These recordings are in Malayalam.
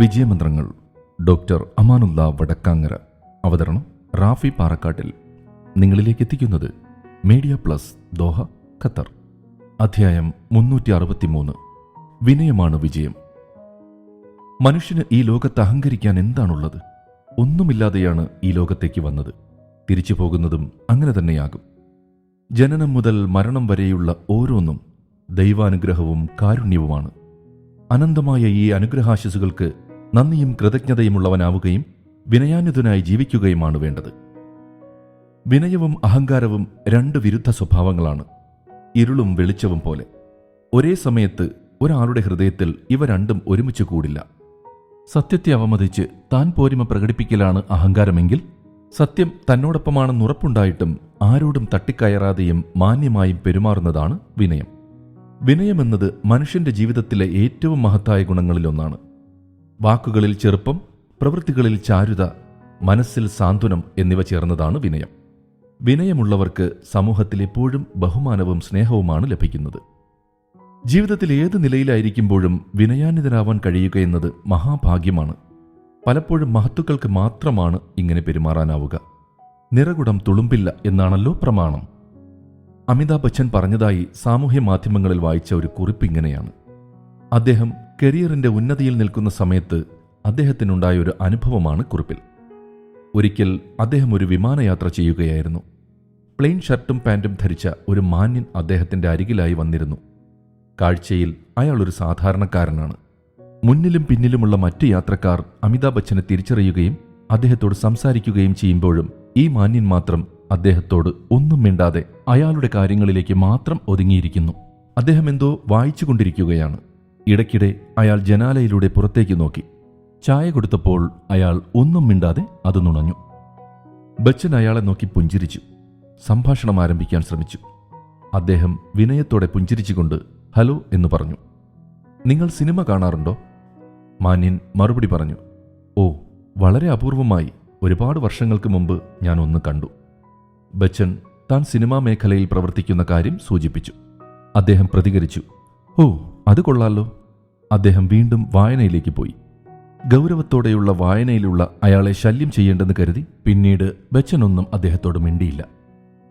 വിജയമന്ത്രങ്ങൾ ഡോക്ടർ അമാനുല്ല വടക്കാങ്ങര. അവതരണം റാഫി പാറക്കാട്ടിൽ. നിങ്ങളിലേക്ക് എത്തിക്കുന്നത് മീഡിയ പ്ലസ് ദോഹ ഖത്തർ. അധ്യായം മുന്നൂറ്റി അറുപത്തിമൂന്ന് വിനയമാണ് വിജയം. മനുഷ്യന് ഈ ലോകത്ത് അഹങ്കരിക്കാൻ എന്താണുള്ളത്? ഒന്നുമില്ലാതെയാണ് ഈ ലോകത്തേക്ക് വന്നത്. തിരിച്ചു പോകുന്നതും അങ്ങനെ തന്നെയാകും. ജനനം മുതൽ മരണം വരെയുള്ള ഓരോന്നും ദൈവാനുഗ്രഹവും കാരുണ്യവുമാണ്. അനന്തമായ ഈ അനുഗ്രഹാശിസുകൾക്ക് നന്ദിയും കൃതജ്ഞതയുമുള്ളവനാവുകയും വിനയാനുതനായി ജീവിക്കുകയുമാണ് വേണ്ടത്. വിനയവും അഹങ്കാരവും രണ്ട് വിരുദ്ധ സ്വഭാവങ്ങളാണ്. ഇരുളും വെളിച്ചവും പോലെ. ഒരേ സമയത്ത് ഒരാളുടെ ഹൃദയത്തിൽ ഇവ രണ്ടും ഒരുമിച്ച് കൂടില്ല. സത്യത്തെ അവമതിച്ച് താൻ പോരിമ പ്രകടിപ്പിക്കലാണ് അഹങ്കാരമെങ്കിൽ സത്യം തന്നോടൊപ്പമാണെന്ന് ഉറപ്പുണ്ടായിട്ടും ആരോടും തട്ടിക്കയറാതെയും മാന്യമായും പെരുമാറുന്നതാണ് വിനയം. വിനയമെന്നത് മനുഷ്യന്റെ ജീവിതത്തിലെ ഏറ്റവും മഹത്തായ ഗുണങ്ങളിലൊന്നാണ്. വാക്കുകളിൽ ചെറുപ്പം പ്രവൃത്തികളിൽ ചാരുത മനസ്സിൽ സാന്ത്വനം എന്നിവ ചേർന്നതാണ് വിനയം. വിനയമുള്ളവർക്ക് സമൂഹത്തിൽ എപ്പോഴും ബഹുമാനവും സ്നേഹവുമാണ് ലഭിക്കുന്നത്. ജീവിതത്തിൽ ഏത് നിലയിലായിരിക്കുമ്പോഴും വിനയാന്വിതരാവാൻ കഴിയുക എന്നത് മഹാഭാഗ്യമാണ്. പലപ്പോഴും മഹത്തുക്കൾക്ക് മാത്രമാണ് ഇങ്ങനെ പെരുമാറാനാവുക. നിറകുടം തുളുമ്പില്ല എന്നാണല്ലോ പ്രമാണം. അമിതാഭ് ബച്ചൻ പറഞ്ഞതായി സാമൂഹ്യ മാധ്യമങ്ങളിൽ വായിച്ച ഒരു കുറിപ്പ് ഇങ്ങനെയാണ്. അദ്ദേഹം കരിയറിന്റെ ഉന്നതിയിൽ നിൽക്കുന്ന സമയത്ത് അദ്ദേഹത്തിനുണ്ടായ ഒരു അനുഭവമാണ് കുറിപ്പിൽ. ഒരിക്കൽ അദ്ദേഹം ഒരു വിമാനയാത്ര ചെയ്യുകയായിരുന്നു. പ്ലെയിൻ ഷർട്ടും പാന്റും ധരിച്ച ഒരു മാന്യൻ അദ്ദേഹത്തിന്റെ അരികിലായി വന്നിരുന്നു. കാഴ്ചയിൽ അയാൾ ഒരു സാധാരണക്കാരനാണ്. മുന്നിലും പിന്നിലുമുള്ള മറ്റു യാത്രക്കാർ അമിതാഭ് ബച്ചനെ തിരിച്ചറിയുകയും അദ്ദേഹത്തോട് സംസാരിക്കുകയും ചെയ്യുമ്പോഴും ഈ മാന്യൻ മാത്രം അദ്ദേഹത്തോട് ഒന്നും മിണ്ടാതെ അയാളുടെ കാര്യങ്ങളിലേക്ക് മാത്രം ഒതുങ്ങിയിരിക്കുന്നു. അദ്ദേഹം എന്തോ വായിച്ചുകൊണ്ടിരിക്കുകയാണ്. ഇടയ്ക്കിടെ അയാൾ ജനാലയിലൂടെ പുറത്തേക്ക് നോക്കി. ചായ കൊടുത്തപ്പോൾ അയാൾ ഒന്നും മിണ്ടാതെ അത് നുണഞ്ഞു. ബച്ചൻ അയാളെ നോക്കി പുഞ്ചിരിച്ചു. സംഭാഷണം ആരംഭിക്കാൻ ശ്രമിച്ചു. അദ്ദേഹം വിനയത്തോടെ പുഞ്ചിരിച്ചുകൊണ്ട് ഹലോ എന്ന് പറഞ്ഞു. നിങ്ങൾ സിനിമ കാണാറുണ്ടോ? മാന്യൻ മറുപടി പറഞ്ഞു. ഓ വളരെ അപൂർവമായി. ഒരുപാട് വർഷങ്ങൾക്ക് മുമ്പ് ഞാൻ ഒന്ന് കണ്ടു. ബച്ചൻ താൻ സിനിമാ മേഖലയിൽ പ്രവർത്തിക്കുന്ന കാര്യം സൂചിപ്പിച്ചു. അദ്ദേഹം പ്രതികരിച്ചു. ഓ അത് കൊള്ളാലോ. അദ്ദേഹം വീണ്ടും വായനയിലേക്ക് പോയി. ഗൗരവത്തോടെയുള്ള വായനയിലുള്ള അയാളെ ശല്യം ചെയ്യേണ്ടെന്ന് കരുതി പിന്നീട് ബച്ചനൊന്നും അദ്ദേഹത്തോട് മിണ്ടിയില്ല.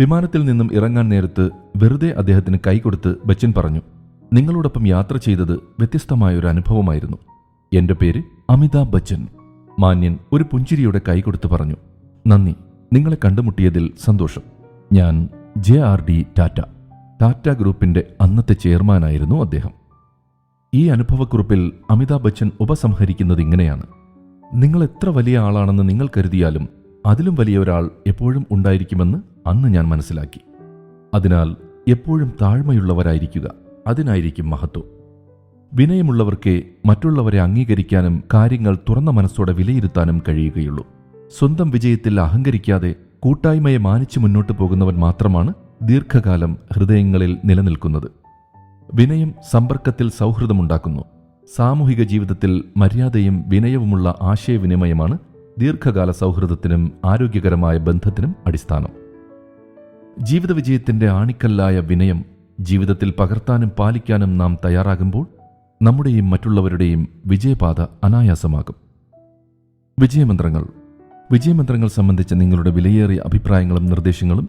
വിമാനത്തിൽ നിന്നും ഇറങ്ങാൻ നേരത്ത് വെറുതെ അദ്ദേഹത്തിന് കൈകൊടുത്ത് ബച്ചൻ പറഞ്ഞു നിങ്ങളോടൊപ്പം യാത്ര ചെയ്തത് വ്യത്യസ്തമായൊരു അനുഭവമായിരുന്നു. എന്റെ പേര് അമിതാഭ് ബച്ചൻ. മാന്യൻ ഒരു പുഞ്ചിരിയുടെ കൈകൊടുത്ത് പറഞ്ഞു നന്ദി നിങ്ങളെ കണ്ടുമുട്ടിയതിൽ സന്തോഷം. ഞാൻ J R D Tata Tata ഗ്രൂപ്പിന്റെ അന്നത്തെ ചെയർമാനായിരുന്നു അദ്ദേഹം. ഈ അനുഭവക്കുറിപ്പിൽ അമിതാഭ് ബച്ചൻ ഉപസംഹരിക്കുന്നത് ഇങ്ങനെയാണ്. നിങ്ങൾ എത്ര വലിയ ആളാണെന്ന് നിങ്ങൾ കരുതിയാലും അതിലും വലിയ ഒരാൾ എപ്പോഴും ഉണ്ടായിരിക്കുമെന്ന് അന്ന് ഞാൻ മനസ്സിലാക്കി. അതിനാൽ എപ്പോഴും താഴ്മയുള്ളവരായിരിക്കുക അതിനായിരിക്കും മഹത്വം. വിനയമുള്ളവർക്കേ മറ്റുള്ളവരെ അംഗീകരിക്കാനും കാര്യങ്ങൾ തുറന്ന മനസ്സോടെ വിലയിരുത്താനും കഴിയുകയുള്ളൂ. സ്വന്തം വിജയത്തിൽ അഹങ്കരിക്കാതെ കൂട്ടായ്മയെ മാനിച്ചു മുന്നോട്ടു പോകുന്നവൻ മാത്രമാണ് ദീർഘകാലം ഹൃദയങ്ങളിൽ നിലനിൽക്കുന്നത്. വിനയം സമ്പർക്കത്തിൽ സൗഹൃദമുണ്ടാക്കുന്നു. സാമൂഹിക ജീവിതത്തിൽ മര്യാദയും വിനയവുമുള്ള ആശയവിനിമയമാണ് ദീർഘകാല സൗഹൃദത്തിനും ആരോഗ്യകരമായ ബന്ധത്തിനും അടിസ്ഥാനം. ജീവിത വിജയത്തിന്റെ ആണിക്കല്ലായ വിനയം ജീവിതത്തിൽ പകർത്താനും പാലിക്കാനും നാം തയ്യാറാകുമ്പോൾ നമ്മുടെയും മറ്റുള്ളവരുടെയും വിജയപാത അനായാസമാകും. വിജയമന്ത്രങ്ങൾ. വിജയമന്ത്രങ്ങൾ സംബന്ധിച്ച നിങ്ങളുടെ വിലയേറിയ അഭിപ്രായങ്ങളും നിർദ്ദേശങ്ങളും